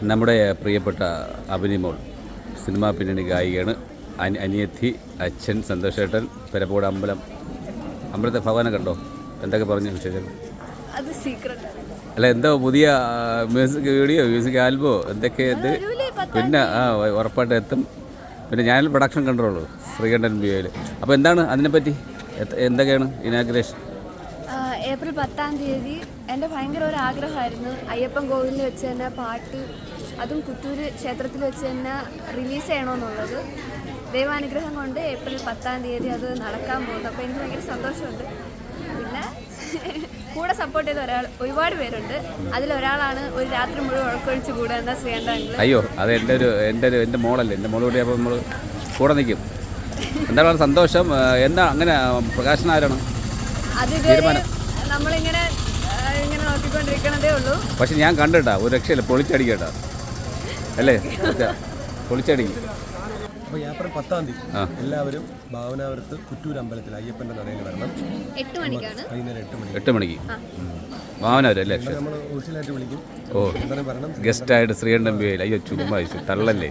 നമ്മുടെ പ്രിയപ്പെട്ട അഭിനിമോൾ സിനിമാ പിന്നണി ഗായികയാണ് അനി അനിയത്തി അച്ഛൻ സന്തോഷേട്ടൻ പെരപ്പോട് അമ്പലം. അമ്പലത്തെ ഭഗവാനെ കണ്ടോ? എന്തൊക്കെ പറഞ്ഞു വിശേഷം? അല്ല എന്തോ പുതിയ മ്യൂസിക് വീഡിയോ മ്യൂസിക് ആൽബോ എന്തൊക്കെ ഇത് പിന്നെ ആ ഉറപ്പായിട്ട് എത്തും. പിന്നെ ഞാൻ പ്രൊഡക്ഷൻ കണ്ടോളൂ ശ്രീകണ്ഠൻ ബിയോയിൽ അപ്പോൾ എന്താണ് അതിനെപ്പറ്റി? എന്തൊക്കെയാണ് ഇനാഗ്രേഷൻ ഏപ്രിൽ പത്താം തീയതി എന്റെ ഭയങ്കര ഒരു ആഗ്രഹമായിരുന്നു. അയ്യപ്പൻ കോവിലിൽ വെച്ച് തന്നെ പാട്ട് അതും കുത്തൂര് ക്ഷേത്രത്തിൽ വെച്ച് തന്നെ റിലീസ് ചെയ്യണമെന്നുള്ളത്. ദൈവാനുഗ്രഹം കൊണ്ട് ഏപ്രിൽ പത്താം തീയതി അത് നടക്കാൻ പോകുന്നു. അപ്പോൾ എനിക്ക് ഭയങ്കര സന്തോഷമുണ്ട്. പിന്നെ കൂടെ സപ്പോർട്ട് ചെയ്ത ഒരാൾ ഒരുപാട് പേരുണ്ട്. അതിലൊരാളാണ് ഒരു രാത്രി മുഴുവൻ ഉഴക്കൊഴിച്ച് കൂടുക എന്താ ശ്രീകണ്ഠ അയ്യോ അത് എന്റെ ഒരു എന്റെ ഒരു എന്റെ മോളല്ലേ എന്റെ മോളോട് അപ്പോൾ നമ്മൾ കൂടെ നിൽക്കും. എന്താണ് സന്തോഷം. എന്താ അങ്ങനെ പ്രകാശനാരാണ് അത് ഇതുവരെ നമ്മളിങ്ങനെ ഇങ്ങനെ നോക്കിക്കൊണ്ടിരിക്കണതേ ഉള്ളൂ. പക്ഷെ ഞാൻ കണ്ടിട്ടാ ഒരു രക്ഷയില്ല. പൊളിച്ചടിക്കട്ടാ. അല്ലേ? പൊളിച്ചടിക്കും അപ്പോൾ ഏപ്രിൽ പത്താം തീയതി എല്ലാവരും ഭാവനാപുരത്ത് കുറ്റൂർ അമ്പലത്തിൽ അയ്യപ്പന്റെ നടയിൽ വരണം. എട്ട് മണിക്കാണ്. വൈകുന്നേരം എട്ട് മണി എട്ട് മണിക്ക്. ഭാവനാപുരം അല്ലേ നമ്മൾ ഓഫീസിലായിട്ട് വിളിക്കും. ഓ. ഗസ്റ്റായിട്ട് ശ്രീകണ്ഠൻ ബിയോയിൽ അയ്യോ ചുമ്മാ തള്ളല്ലേ?